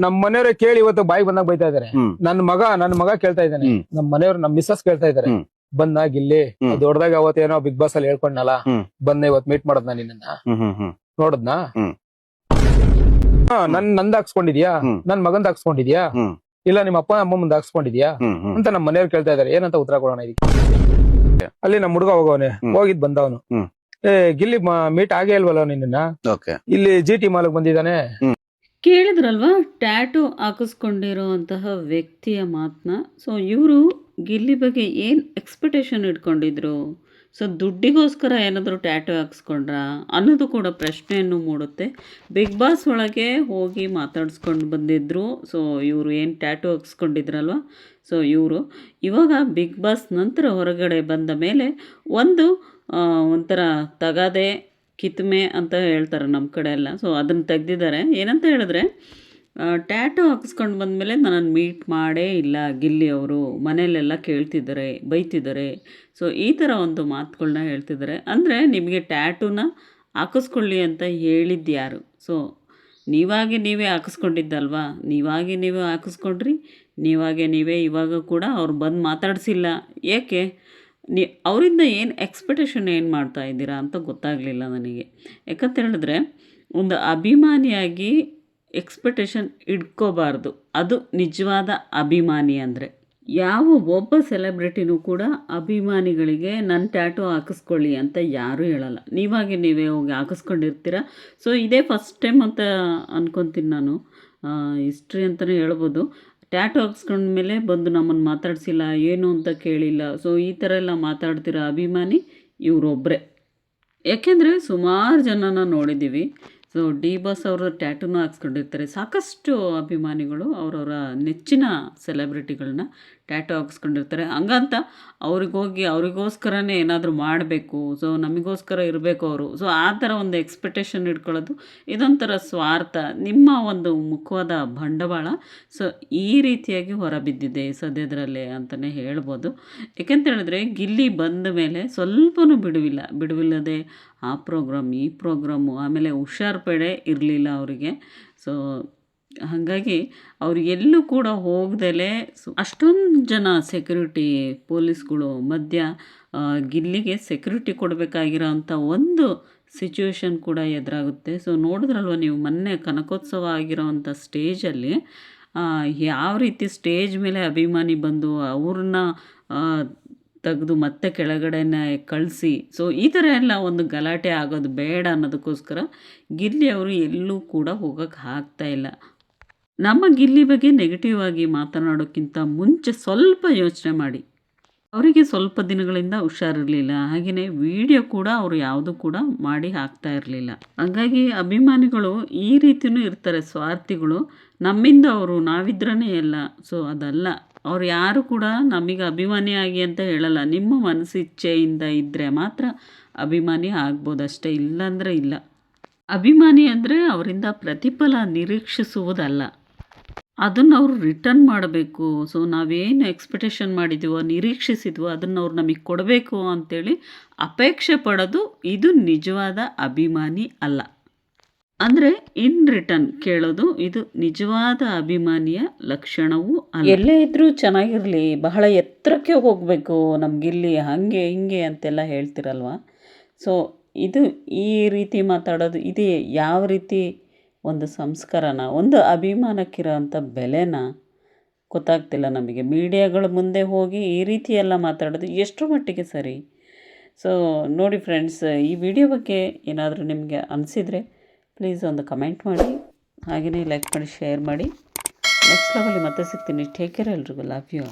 ನಮ್ ಮನೆಯವ್ರೆ ಕೇಳಿ ಇವತ್ತು ಬಾಯಿ ಬಂದಾಗ ಬೈತಾ ಇದಾರೆ. ಹ್ಮ್. ನನ್ ಮಗ ನನ್ ಮಗ ಕೇಳ್ತಾ ಇದ್ದಾನೆ. ಹ್ಮ್. ನಮ್ ಮನೆಯವ್ರು ನಮ್ ಮಿಸ್ಸಸ್ ಕೇಳ್ತಾ ಇದಾರೆ. ಹ್ಮ್. ಬಂದಾಗ ಇಲ್ಲಿ ಹ್ಮ್. ದೊಡ್ಡದಾಗ ಅವತ್ತೇನೋ ಬಿಗ್ ಬಾಸ್ ಅಲ್ಲಿ ಹೇಳ್ಕೊಂಡಲ್ಲ ಹ್ಮ್. ಬಂದ ಇವತ್ ಮೀಟ್ ಮಾಡದ್ನ ನಿನ್ನ ಹ್ಮ್ ಹ್ಮ್ ಹ್ಮ್. ನೋಡದ್ನಾ? ಹ್ಮ್. ಹಾ, ನನ್ ನಂದ್ ಹಾಕ್ಸ್ಕೊಂಡಿದ್ಯಾ? ಹ್ಮ್. ನನ್ ಮಗಂದ್ ಹಾಕ್ಸ್ಕೊಂಡಿದ್ಯಾ? ಹ್ಮ್. ಇಲ್ಲ ನಿಮ್ಮ ಅಪ್ಪ ಅಮ್ಮ ಮುಂದೆ ಹಾಕ್ಸ್ಕೊಂಡಿದ್ಯಾ? ಹ್ಮ್ ಹ್ಮ್. ಅಂತ ನಮ್ಮ ಮನೆಯವ್ರು ಕೇಳ್ತಾ ಇದಾರೆ. ಏನಂತ ಉತ್ತರ ಕೊಡೋಣ ಇದಕ್ಕೆ ಅಲ್ಲಿ ನಮ್ ಹುಡುಗ ಹೋಗವನೆ. ಹ್ಮ್. ಹೋಗಿದ್ ಬಂದವನು. ಹ್ಮ್. ಏ ಗಿಲ್ಲಿ ಮೀಟ್ ಆಗೇ ಇಲ್ವಲ್ಲ ನಿನ್ನ ಓಕೆ. ಇಲ್ಲಿ ಜಿ ಟಿ ಮಾಲ್ಗ್ ಬಂದಿದ್ದಾನೆ. ಕೇಳಿದ್ರಲ್ವಾ? ಟ್ಯಾಟೂ ಹಾಕಿಸ್ಕೊಂಡಿರೋಂತಹ ವ್ಯಕ್ತಿಯ ಮಾತನ್ನ ಸೊ ಇವರು ಗಿಲ್ಲಿ ಬಗ್ಗೆ ಏನು ಎಕ್ಸ್ಪೆಕ್ಟೇಷನ್ ಇಟ್ಕೊಂಡಿದ್ರು? ಸೊ ದುಡ್ಡಿಗೋಸ್ಕರ ಏನಾದರೂ ಟ್ಯಾಟೂ ಹಾಕ್ಸ್ಕೊಂಡ್ರ? ಅನ್ನೋದು ಕೂಡ ಪ್ರಶ್ನೆಯನ್ನು ಮೂಡುತ್ತೆ. ಬಿಗ್ ಬಾಸ್ ಒಳಗೆ ಹೋಗಿ ಮಾತಾಡಿಸ್ಕೊಂಡು ಬಂದಿದ್ದರು ಸೊ ಇವರು ಏನು ಟ್ಯಾಟೂ ಹಾಕ್ಸ್ಕೊಂಡಿದ್ರಲ್ವ? ಸೊ ಇವರು. ಇವಾಗ ಬಿಗ್ ಬಾಸ್ ನಂತರ ಹೊರಗಡೆ ಬಂದ ಮೇಲೆ ಒಂದು ಒಂಥರ ತಗಾದೆ ಕಿತ್ಮೆ ಅಂತ ಹೇಳ್ತಾರೆ ನಮ್ಮ ಕಡೆ ಎಲ್ಲ. ಸೊ ಅದನ್ನು ತೆಗ್ದಿದ್ದಾರೆ. ಏನಂತ ಹೇಳಿದ್ರೆ ಟ್ಯಾಟೋ ಹಾಕಿಸ್ಕೊಂಡು ಬಂದಮೇಲೆ ನನ್ನನ್ನು ಮೀಟ್ ಮಾಡೇ ಇಲ್ಲ ಗಿಲ್ಲಿ ಅವರು. ಮನೆಯಲ್ಲೆಲ್ಲ ಕೇಳ್ತಿದ್ದಾರೆ, ಬೈತಿದ್ದಾರೆ. ಸೊ ಈ ಥರ ಒಂದು ಮಾತುಗಳನ್ನ ಹೇಳ್ತಿದ್ದಾರೆ. ಅಂದರೆ, ನಿಮಗೆ ಟ್ಯಾಟೂನ ಹಾಕಿಸ್ಕೊಳ್ಳಿ ಅಂತ ಹೇಳಿದ್ದು ಯಾರು? ಸೊ ನೀವಾಗಿ ನೀವೇ ಹಾಕಿಸ್ಕೊಂಡಿದ್ದಲ್ವಾ? ನೀವಾಗಿ ನೀವೇ ಹಾಕಿಸ್ಕೊಂಡ್ರಿ. ನೀವಾಗೆ ನೀವೇ ಇವಾಗ ಕೂಡ ಅವ್ರು ಬಂದು ಮಾತಾಡಿಸಿಲ್ಲ. ಏಕೆ? ನೀ ಅವರಿಂದ ಏನು ಎಕ್ಸ್ಪೆಕ್ಟೇಷನ್ ಏನು ಮಾಡ್ತಾ ಇದ್ದೀರಾ ಅಂತ ಗೊತ್ತಾಗಲಿಲ್ಲ ನನಗೆ. ಯಾಕಂತ ಹೇಳಿದ್ರೆ, ಒಂದು ಅಭಿಮಾನಿಯಾಗಿ ಎಕ್ಸ್ಪೆಕ್ಟೇಷನ್ ಇಟ್ಕೋಬಾರ್ದು. ಅದು ನಿಜವಾದ ಅಭಿಮಾನಿ ಅಂದರೆ. ಯಾವ ಒಬ್ಬ ಸೆಲೆಬ್ರಿಟಿನೂ ಕೂಡ ಅಭಿಮಾನಿಗಳಿಗೆ ನನ್ನ ಟ್ಯಾಟು ಹಾಕಿಸ್ಕೊಳ್ಳಿ ಅಂತ ಯಾರೂ ಹೇಳಲ್ಲ. ನೀವಾಗಿ ನೀವೇ ಹೋಗಿ ಹಾಕಿಸ್ಕೊಂಡಿರ್ತೀರ? ಸೊ ಇದೇ ಫಸ್ಟ್ ಟೈಮ್ ಅಂತ ಅಂದ್ಕೊತೀನಿ ನಾನು. ಹಿಸ್ಟ್ರಿ ಅಂತಲೇ ಹೇಳ್ಬೋದು. ಟ್ಯಾಟು ಹಾಕ್ಸ್ಕೊಂಡ್ಮೇಲೆ ಬಂದು ನಮ್ಮನ್ನು ಮಾತಾಡಿಸಿಲ್ಲ, ಏನು ಅಂತ ಕೇಳಿಲ್ಲ. ಸೊ ಈ ಥರ ಎಲ್ಲ ಮಾತಾಡ್ತಿರೋ ಅಭಿಮಾನಿ ಇವರೊಬ್ಬರೇ ಯಾಕೆಂದರೆ ಸುಮಾರು ಜನನ ನೋಡಿದ್ದೀವಿ ಸೊ ಡಿ ಬಾಸ್ ಅವರ ಟ್ಯಾಟೂನು ಹಾಕ್ಸ್ಕೊಂಡಿರ್ತಾರೆ. ಸಾಕಷ್ಟು ಅಭಿಮಾನಿಗಳು ಅವರವರ ನೆಚ್ಚಿನ ಸೆಲೆಬ್ರಿಟಿಗಳನ್ನ ಟ್ಯಾಟೂ ಹಾಕ್ಸ್ಕೊಂಡಿರ್ತಾರೆ. ಹಂಗಂತ ಅವ್ರಿಗೋಗಿ, ಅವರಿಗೋಸ್ಕರನೇ ಏನಾದರೂ ಮಾಡಬೇಕು. ಸೊ ನಮಗೋಸ್ಕರ ಇರಬೇಕು ಅವರು. ಸೊ ಆ ಥರ ಒಂದು ಎಕ್ಸ್ಪೆಕ್ಟೇಷನ್ ಇಟ್ಕೊಳ್ಳೋದು ಇದೊಂಥರ ಸ್ವಾರ್ಥ, ನಿಮ್ಮ ಒಂದು ಮುಖವಾದ ಬಂಡವಾಳ. ಸೊ ಈ ರೀತಿಯಾಗಿ ಹೊರಬಿದ್ದಿದೆ ಸದ್ಯದರಲ್ಲೇ ಅಂತಲೇ ಹೇಳ್ಬೋದು. ಯಾಕೆಂತ ಹೇಳಿದ್ರೆ, ಗಿಲ್ಲಿ ಬಂದ ಮೇಲೆ ಸ್ವಲ್ಪನೂ ಬಿಡುವಿಲ್ಲ. ಬಿಡುವಿಲ್ಲದೆ ಆ ಪ್ರೋಗ್ರಾಮ್ ಈ ಪ್ರೋಗ್ರಾಮು ಆಮೇಲೆ ಹುಷಾರ್ ಪಡೆ ಇರಲಿಲ್ಲ ಅವರಿಗೆ. ಸೊ ಹಾಗಾಗಿ ಅವರು ಎಲ್ಲೂ ಕೂಡ ಹೋಗ್ದಲೇ ಅಷ್ಟೊಂದು ಜನ ಸೆಕ್ಯೂರಿಟಿ ಪೊಲೀಸ್ಗಳು ಮಧ್ಯ ಗಿಲ್ಲಿಗೆ ಸೆಕ್ಯೂರಿಟಿ ಕೊಡಬೇಕಾಗಿರೋ ಅಂಥ ಒಂದು ಸಿಚುವೇಶನ್ ಕೂಡ ಎದುರಾಗುತ್ತೆ. ಸೊ ನೋಡಿದ್ರಲ್ವ ನೀವು ಮೊನ್ನೆ ಕನಕೋತ್ಸವ ಆಗಿರೋವಂಥ ಸ್ಟೇಜಲ್ಲಿ ಯಾವ ರೀತಿ ಸ್ಟೇಜ್ ಮೇಲೆ ಅಭಿಮಾನಿ ಬಂದು ಅವ್ರನ್ನ ತೆಗೆದು ಮತ್ತೆ ಕೆಳಗಡೆನೇ ಕಳಿಸಿ. ಸೊ ಈ ಥರ ಎಲ್ಲ ಒಂದು ಗಲಾಟೆ ಆಗೋದು ಬೇಡ ಅನ್ನೋದಕ್ಕೋಸ್ಕರ ಗಿಲ್ಲಿ ಅವರು ಎಲ್ಲೂ ಕೂಡ ಹೋಗೋಕ್ಕೆ ಆಗ್ತಾ ಇಲ್ಲ. ನಮ್ಮ ಗಿಲ್ಲಿ ಬಗ್ಗೆ ನೆಗೆಟಿವ್ ಆಗಿ ಮಾತನಾಡೋಕ್ಕಿಂತ ಮುಂಚೆ ಸ್ವಲ್ಪ ಯೋಚನೆ ಮಾಡಿ. ಅವರಿಗೆ ಸ್ವಲ್ಪ ದಿನಗಳಿಂದ ಹುಷಾರಿರಲಿಲ್ಲ. ಹಾಗೆಯೇ ವಿಡಿಯೋ ಕೂಡ ಅವರು ಯಾವುದು ಕೂಡ ಮಾಡಿ ಹಾಕ್ತಾ ಇರಲಿಲ್ಲ. ಹಾಗಾಗಿ ಅಭಿಮಾನಿಗಳು ಈ ರೀತಿಯೂ ಇರ್ತಾರೆ ಸ್ವಾರ್ಥಿಗಳು. ನಮ್ಮಿಂದ ಅವರು ನಾವಿದ್ರೇ ಎಲ್ಲ ಸೊ, ಅದಲ್ಲ. ಅವ್ರು ಯಾರು ಕೂಡ ನಮಗೆ ಅಭಿಮಾನಿಯಾಗಿ ಅಂತ ಹೇಳಲ್ಲ. ನಿಮ್ಮ ಮನಸ್ಸಿಚ್ಛೆಯಿಂದ ಇದ್ದರೆ ಮಾತ್ರ ಅಭಿಮಾನಿ ಆಗ್ಬೋದು ಅಷ್ಟೇ ಇಲ್ಲಾಂದರೆ ಇಲ್ಲ. ಅಭಿಮಾನಿ ಅಂದರೆ ಅವರಿಂದ ಪ್ರತಿಫಲ ನಿರೀಕ್ಷಿಸುವುದಲ್ಲ. ಅದನ್ನು ಅವರು ರಿಟರ್ನ್ ಮಾಡಬೇಕು. ಸೊ ನಾವೇನು ಎಕ್ಸ್ಪೆಕ್ಟೇಷನ್ ಮಾಡಿದ್ದೀವೋ ನಿರೀಕ್ಷಿಸಿದ್ವೋ, ಅದನ್ನು ಅವ್ರು ನಮಗೆ ಕೊಡಬೇಕು ಅಂತೇಳಿ ಅಪೇಕ್ಷೆ ಪಡೋದು ಇದು ನಿಜವಾದ ಅಭಿಮಾನಿ ಅಲ್ಲ. ಅಂದರೆ ಇನ್ ರಿಟರ್ನ್ ಕೇಳೋದು ಇದು ನಿಜವಾದ ಅಭಿಮಾನಿಯ ಲಕ್ಷಣವೂ ಅಲ್ಲ. ಎಲ್ಲೇ ಇದ್ರೂ ಚೆನ್ನಾಗಿರಲಿ, ಬಹಳ ಎತ್ತರಕ್ಕೆ ಹೋಗಬೇಕು ನಮಗಿಲ್ಲಿ ಹಾಗೆ ಹಿಂಗೆ ಅಂತೆಲ್ಲ ಹೇಳ್ತಿರಲ್ವ? ಸೊ ಇದು ಈ ರೀತಿ ಮಾತಾಡೋದು, ಇದೇ ಯಾವ ರೀತಿ ಒಂದು ಸಂಸ್ಕಾರನ ಒಂದು ಅಭಿಮಾನಕ್ಕಿರೋಂಥ ಬೆಲೆನ ಗೊತ್ತಾಗ್ತಿಲ್ಲ ನಮಗೆ. ಮೀಡಿಯಾಗಳ ಮುಂದೆ ಹೋಗಿ ಈ ರೀತಿ ಎಲ್ಲ ಮಾತಾಡೋದು ಎಷ್ಟರ ಮಟ್ಟಿಗೆ ಸರಿ. ಸೊ ನೋಡಿ ಫ್ರೆಂಡ್ಸ್ ಈ ವಿಡಿಯೋ ಬಗ್ಗೆ ಏನಾದರೂ ನಿಮಗೆ ಅನಿಸಿದರೆ ಪ್ಲೀಸ್ ಒಂದು ಕಮೆಂಟ್ ಮಾಡಿ ಹಾಗೆಯೇ ಲೈಕ್ ಮಾಡಿ ಶೇರ್ ಮಾಡಿ. ನೆಕ್ಸ್ಟ್ ಲೆವೆಲ್ಲಿ ಮತ್ತೆ ಸಿಗ್ತೀನಿ. ಟೇಕ್ ಕೇರ್ ಎಲ್ರಿಗೂ. Love you